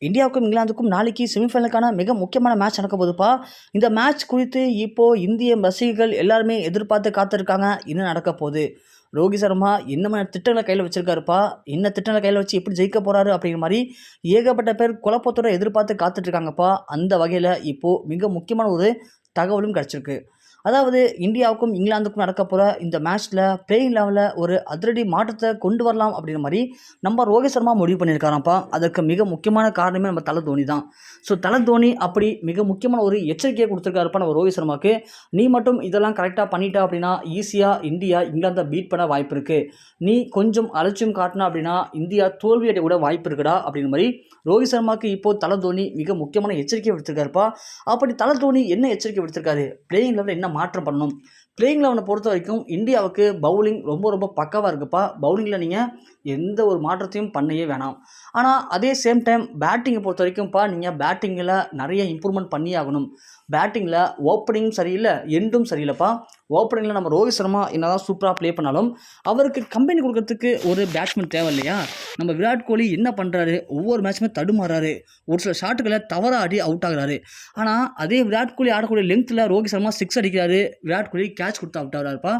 இந்தியாவுக்கும் இங்கிலாந்துக்கும் நாளைக்கு செமிஃபைனலுக்கான மிக முக்கியமான மேட்ச் நடக்க போதுப்பா இந்த மேட்ச் குறித்து இப்போது இந்திய ரசிகர்கள் எல்லாருமே எதிர்பார்த்து காத்திருக்காங்க. என்ன நடக்க போகுது? ரோஹித் சர்மா என்ன மாதிரி திட்டங்களை கையில் வச்சுருக்காருப்பா? என்ன திட்டங்களை கையில் வச்சு எப்படி ஜெயிக்க போகிறாரு அப்படிங்கிற மாதிரி ஏகப்பட்ட பேர் குழப்பத்தோட எதிர்பார்த்து காத்துட்ருக்காங்கப்பா அந்த வகையில் இப்போது மிக முக்கியமான ஒரு தகவலும் கிடச்சிருக்கு. அதாவது இந்தியாவுக்கும் இங்கிலாந்துக்கும் நடக்க போகிற இந்த மேட்ச்சில் பிளேயிங் லெவலில் ஒரு அதிரடி மாற்றத்தை கொண்டு வரலாம் அப்படிங்கிற மாதிரி நம்ம ரோஹித் சர்மா முடிவு பண்ணியிருக்காராம்ப்பா. அதற்கு மிக முக்கியமான காரணமே நம்ம தலை தோனி தான். ஸோ தலை தோனி அப்படி மிக முக்கியமான ஒரு எச்சரிக்கையை கொடுத்துருக்காருப்பா நம்ம ரோஹித் சர்மாவுக்கு நீ மட்டும் இதெல்லாம் கரெக்டாக பண்ணிட்டா அப்படின்னா ஈஸியாக இந்தியா இங்கிலாந்தை பீட் பண்ண வாய்ப்பு இருக்குது நீ கொஞ்சம் அலட்சியம் காட்டினா அப்படின்னா இந்தியா தோல்வி அடைய கூட வாய்ப்பு இருக்குடா அப்படிங்கிற மாதிரி ரோஹித் சர்மாவுக்கு இப்போது தலை தோனி மிக முக்கியமான எச்சரிக்கை விடுத்திருக்காருப்பா. அப்படி தலை தோனி என்ன எச்சரிக்கை விடுத்திருக்காரு? பிளேயிங் லெவலில் என்ன மாற்றம் பண்ணணும் பிளேயிங் லெவனை பொறுத்த வரைக்கும் இந்தியாவுக்கு பவுலிங் ரொம்ப ரொம்ப பக்காவாக இருக்குப்பா. பவுலிங்கில் நீங்கள் எந்த ஒரு மாற்றத்தையும் பண்ணவே வேணாம். ஆனால் அதே சேம் டைம் பேட்டிங்கை பொறுத்த வரைக்கும்ப்பா நீங்கள் பேட்டிங்கில் நிறைய இம்ப்ரூவ்மெண்ட் பண்ணி ஆகணும். பேட்டிங்கில் ஓப்பனிங்கும் சரியில்லை எண்டும் சரியில்லைப்பா. ஓப்பனிங்கில் நம்ம ரோஹித் சர்மா என்னதான் சூப்பராக ப்ளே பண்ணாலும் அவருக்கு கம்பெனி கொடுக்கறதுக்கு ஒரு பேட்ஸ்மேன் தேவை இல்லையா நம்ம விராட் கோலி என்ன பண்ணுறாரு ஒவ்வொரு மேட்சுமே தடுமாறாரு ஒரு சில ஷாட்டுகளை தவறாடி ஆடி அவுட் ஆகுறாரு. ஆனால் அதே விராட் கோலி ஆடக்கூடிய லென்த்தில் ரோஹித் சர்மா சிக்ஸ் அடிக்கிறாரு. விராட் கோலி கேட்ச் கொடுத்து அவுட் ஆகிறாருப்பா.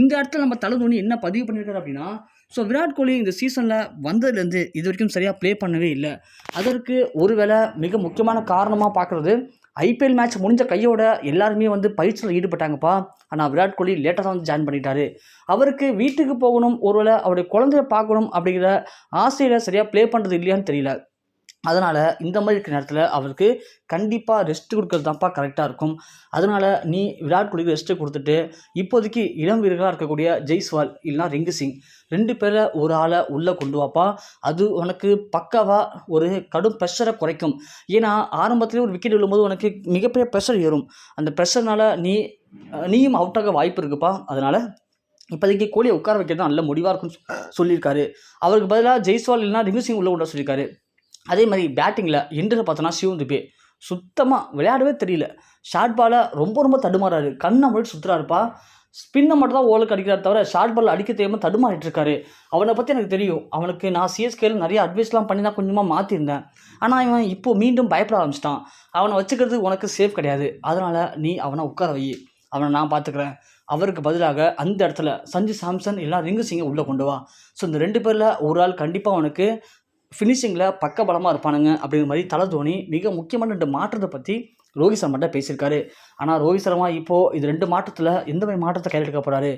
இந்த இடத்துல நம்ம தலை தோனி என்ன பதிவு பண்ணியிருக்காரு அப்படின்னா ஸோ விராட் கோலி இந்த சீசனில் வந்ததுலேருந்து இது வரைக்கும் சரியாக ப்ளே பண்ணவே இல்லை. அதற்கு ஒருவேளை மிக முக்கியமான காரணமாக பார்க்குறது ஐபிஎல் மேட்ச் முடிஞ்ச கையோட எல்லாருமே வந்து பயிற்சியில் ஈடுபட்டாங்கப்பா. ஆனால் விராட் கோலி லேட்டாக வந்து ஜாயின் பண்ணிட்டாரு. அவருக்கு வீட்டுக்கு போகணும் ஒருவேளை அவருடைய குழந்தைய பார்க்கணும் அப்படிங்கிற ஆசையில் சரியாக ப்ளே பண்ணுறது இல்லையான்னு தெரியல. அதனால் இந்த மாதிரி இருக்கிற நேரத்தில் அவருக்கு கண்டிப்பாக ரெஸ்ட் கொடுக்கறது தான்ப்பா கரெக்டாக இருக்கும். அதனால் நீ விராட் கோலிக்கு ரெஸ்ட்டு கொடுத்துட்டு இப்போதைக்கு இளம் வீரர்களாக இருக்கக்கூடிய ஜெய்ஸ்வால் இல்லைனா ரிங்கு சிங் ரெண்டு பேரை ஒரு ஆளை உள்ளே கொண்டு வாப்பா. அது உனக்கு பக்காவாக ஒரு கடும் ப்ரெஷரை குறைக்கும். ஏன்னா ஆரம்பத்துலேயே ஒரு விக்கெட் விழும்போது உனக்கு மிகப்பெரிய ப்ரெஷர் ஏறும். அந்த ப்ரெஷர்னால் நீ நீயும் அவுட் ஆக வாய்ப்பு இருக்குப்பா. அதனால் இப்போதைக்கு கோலியை உட்கார வைக்கிறது தான் நல்ல முடிவாக இருக்கும்னு சொல்லியிருக்காரு. அவருக்கு பதிலாக ஜெய்ஸ்வால் இல்லைனா ரிங்கு சிங் உள்ளே கொண்டு சொல்லியிருக்காரு. அதே மாதிரி பேட்டிங்கில் இன்றில் பார்த்தோன்னா சிவம் துபே சுத்தமாக விளையாடவே தெரியல. ஷார்ட் பாலை ரொம்ப ரொம்ப தடுமாறாரு. கண்ணை மட்டும் சுற்றுறாருப்பா ஸ்பின்னை மட்டும் தான் ஓலுக்கு அடிக்கிறார் தவிர ஷார்ட் பால் அடிக்க தெரியாமல் தடுமாறிட்டு இருக்காரு. அவனை பற்றி எனக்கு தெரியும். அவனுக்கு நான் சிஎஸ்கேல நிறைய அட்வைஸ்லாம் பண்ணி தான் கொஞ்சமாக மாற்றிருந்தேன் ஆனால் இவன் இப்போ மீண்டும் பயப்பட ஆரம்பிச்சிட்டான். அவனை வச்சுக்கிறது உனக்கு சேஃப் கிடையாது. அதனால் நீ அவனை உட்கார வை. அவனை நான் பார்த்துக்கிறேன் அவருக்கு பதிலாக அந்த இடத்துல சஞ்சு சாம்சன் இல்லை ரிங்கு சிங்கை உள்ளே கொண்டு வா. ஸோ இந்த ரெண்டு பேரில் ஒரு ஆள் கண்டிப்பாக அவனுக்கு ஃபினிஷிங்கில் பக்க பலமாக இருப்பானுங்க அப்படிங்கிற மாதிரி தலை தோனி மிக முக்கியமான ரெண்டு மாற்றத்தை பற்றி ரோஹித் சர்மாட்ட பேசியிருக்காரு. ஆனால் ரோஹித் சர்மா இப்போது இது ரெண்டு மாற்றத்தில் எந்த மாதிரி மாற்றத்தை கையில் எடுக்க போகிறாரு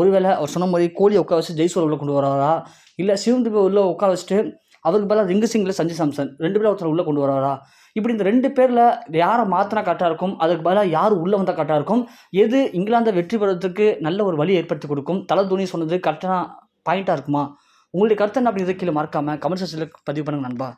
ஒருவேளை அவர் சொன்ன மாதிரி கோலியை உட்கார வச்சு ஜெய்சூர் உள்ளே கொண்டு வராரா? இல்லை சிவம் துபே உள்ளே உட்கார வச்சுட்டு அவருக்கு பதிலாக ரிங்கு சிங்கில் சஞ்சய் சாம்சன் ரெண்டு பேரும் ஒருத்தர் உள்ளே கொண்டு வராரா? இப்படி இந்த ரெண்டு பேரில் யாரை மாற்றினா கரெக்டாக இருக்கும்? அதுக்கு பதிலாக யார் உள்ளே வந்தால் கரெக்டாக இருக்கும்? எது இங்கிலாந்தை வெற்றி பெறுவதற்கு நல்ல ஒரு வழி ஏற்படுத்தி கொடுக்கும்? தலை தோனி சொன்னது கரெக்டான பாயிண்ட்டாக இருக்குமா? உங்களுடைய கருத்து என்ன அப்படிங்கிறது கீழே மறக்காமல் கமெண்ட் செக்ஷனில் பதிவு பண்ணுங்க நண்பா.